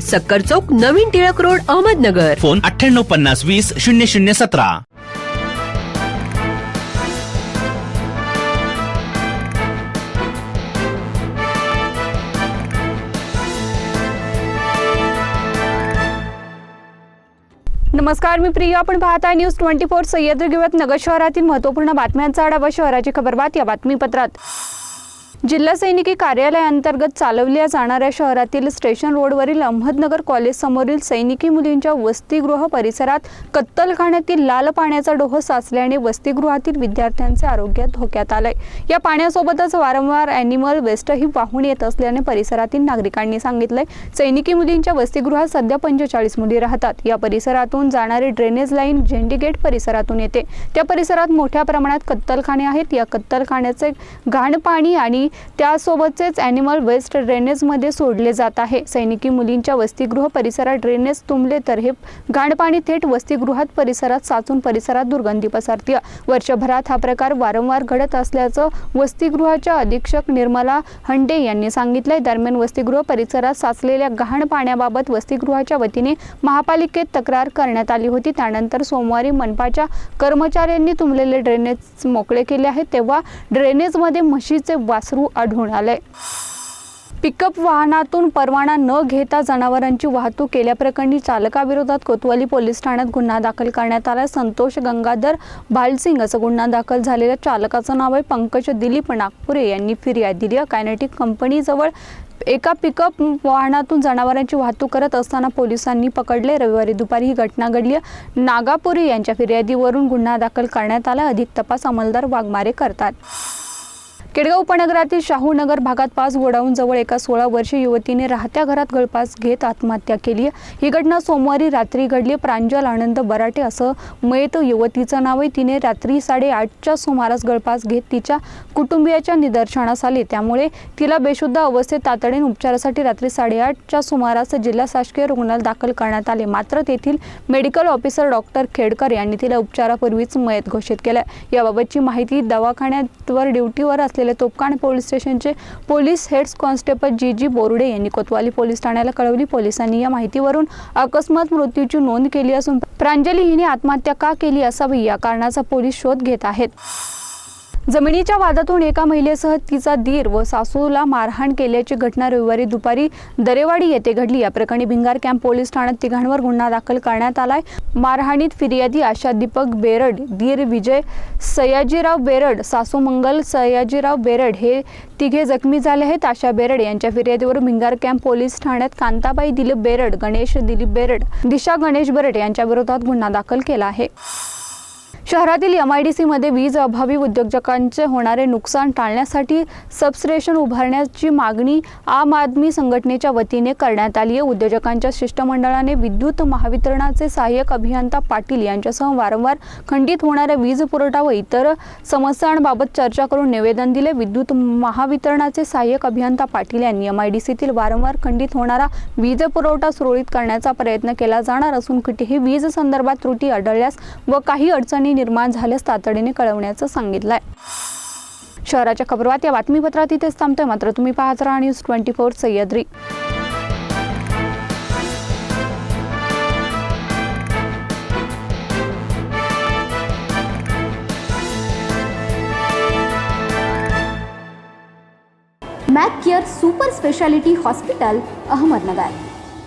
सक्कर चौक नवीन Tilak road Ahmednagar. Phone अठ्ठ्याण्णव पन्नास वीस शून्य शून्य सतरा. नमस्कार मी प्रिया. आपण पाहत आहे न्यूज ट्वेंटी फोर. सह्याद्री घेऊयात नगर शहरातील महत्त्वपूर्ण बातम्यांचा आढावा शहराची खबरबात या बातमीपत्रात. जिल्हा सैनिकी कार्यालयाअंतर्गत चालवल्या जाणाऱ्या शहरातील स्टेशन रोडवरील अहमदनगर कॉलेज समोरील सैनिकी मुलींच्या वसतिगृह परिसरात कत्तलखान्यातील लाल पाण्याचा डोह साचल्याने वसतिगृहातील विद्यार्थ्यांचे आरोग्य धोक्यात आलंय. या पाण्यासोबतच वारंवार अॅनिमल वेस्टही वाहून येत असल्याने परिसरातील नागरिकांनी सांगितलंय सैनिकी मुलींच्या वसतिगृहात सध्या पंचेचाळीस मुली राहतात. या परिसरातून जाणारी ड्रेनेज लाईन झेंडी गेट परिसरातून येते. त्या परिसरात मोठ्या प्रमाणात कत्तलखाने आहेत. या कत्तलखान्याचे घाण पाणी आणि त्यासोबतचेच ॲनिमल वेस्ट ड्रेनेजमध्ये सोडले जात आहे. सैनिकी मुलींच्या वसतिगृह परिसरात ड्रेनेज तुंबले तर हे घाणपाणी थेट वसतिगृहात परिसरात साचून परिसरात दुर्गंधी पसरते वर्षभरात हा प्रकार वारंवार घडत असल्याचं वसतिगृहाच्या अधीक्षक निर्मला हंडे यांनी सांगितलंय. दरम्यान वसतिगृह परिसरात साचलेल्या गहाण पाण्याबाबत वसतिगृहाच्या वतीने महापालिकेत तक्रार करण्यात आली होती. त्यानंतर सोमवारी मनपाच्या कर्मचाऱ्यांनी तुंबलेले ड्रेनेज मोकळे केले आहेत तेव्हा ड्रेनेजमध्ये म्हशीचे वासरू आढळून आलंय. पिकअप वाहनातून परवाना न घेता जनावरांची वाहतूक केल्याप्रकरणी चालकाविरोधात कोतवाली पोलीस ठाण्यात गुन्हा दाखल करण्यात आला संतोष गंगाधर भालसिंग असं गुन्हा दाखल झालेल्या चालकाचं नाव आहे पंकज दिलीप नागपुरे यांनी फिर्याद दिली. कायनेटिक कंपनीजवळ एका पिकअप वाहनातून जनावरांची वाहतूक करत असताना पोलिसांनी पकडले. रविवारी दुपारी ही घटना घडली नागापुरे यांच्या फिर्यादीवरून गुन्हा दाखल करण्यात आला. अधिक तपास अंमलदार वाघमारे करतात. केडगाव उपनगरातील शाहूनगर भागात पाच गोडाऊनजवळ एका सोळा वर्षीय युवतीने राहत्या घरात गळपास घेत आत्महत्या केली आहे. ही घटना सोमवारी रात्री घडली. प्रांजल आनंद बराटे असं मयत युवतीचं नाव आहे. तिने रात्री साडेआठच्या सुमारास गळपास घेत तिच्या कुटुंबियाच्या निदर्शनास आले. त्यामुळे तिला बेशुद्ध अवस्थेत तातडीने उपचारासाठी रात्री साडेआठच्या सुमारास जिल्हा शासकीय रुग्णालयात दाखल करण्यात आले. मात्र तेथील मेडिकल ऑफिसर डॉक्टर खेडकर यांनी तिला उपचारापूर्वीच मयत घोषित केलं याबाबतची माहिती दवाखान्यावर ड्युटीवर असलेल्या तोपकाण पोलीस स्टेशनचे police head constable G G Borde यांनी कोतवाली पोलीस ठाण्याला कळवली. पोलिसांनी या माहितीवरून अकस्मात मृत्यूची नोंद केली असून प्रांजली हिने आत्महत्या का केली असावी या कारणाचा पोलीस शोध घेत आहेत. जमिनीच्या वादातून एका महिलेसह तिचा दीर व सासूला मारहाण केल्याची घटना रविवारी दुपारी दरेवाडी येथे घडली. या प्रकरणी भिंगार कॅम्प पोलीस ठाण्यात तिघांवर गुन्हा दाखल करण्यात आलाय. मारहाणीत फिर्यादी आशा दीपक बेरड दीर विजय सयाजीराव बेरड सासू मंगल सयाजीराव बेरड हे तिघे जखमी झाले आहेत. आशा बेरड यांच्या फिर्यादीवर भिंगार कॅम्प पोलीस ठाण्यात कांताबाई दिलीप बेरड गणेश दिलीप बेरड दिशा गणेश बेरड यांच्या विरोधात गुन्हा दाखल केला आहे. शहरातील एम आय डी सीमध्ये वीज अभावी उद्योजकांचे होणारे नुकसान टाळण्यासाठी सबस्टेशन उभारण्याची मागणी आम आदमी संघटनेच्या वतीने करण्यात आली आहे. उद्योजकांच्या शिष्टमंडळाने विद्युत महावितरणाचे सहाय्यक अभियंता पाटील यांच्यासह वारंवार खंडित होणाऱ्या वीज पुरवठा व इतर समस्यांबाबत चर्चा करून निवेदन दिले. विद्युत महावितरणाचे सहाय्यक अभियंता पाटील यांनी एम आय डी सीतील वारंवार खंडित होणारा वीज पुरवठा सुरळीत करण्याचा प्रयत्न केला जाणार असून कुठेही वीज संदर्भात त्रुटी आढळल्यास व काही अडचणी निर्माण झाल्यास तातडीने कळवण्याचं सांगितलंय. शहराच्या खबरवात या बातमीपत्रात इथेच थांबतोय. मात्र तुम्ही पाहत राहा news twenty four Sahyadri. Mac Care super speciality hospital Ahmednagar.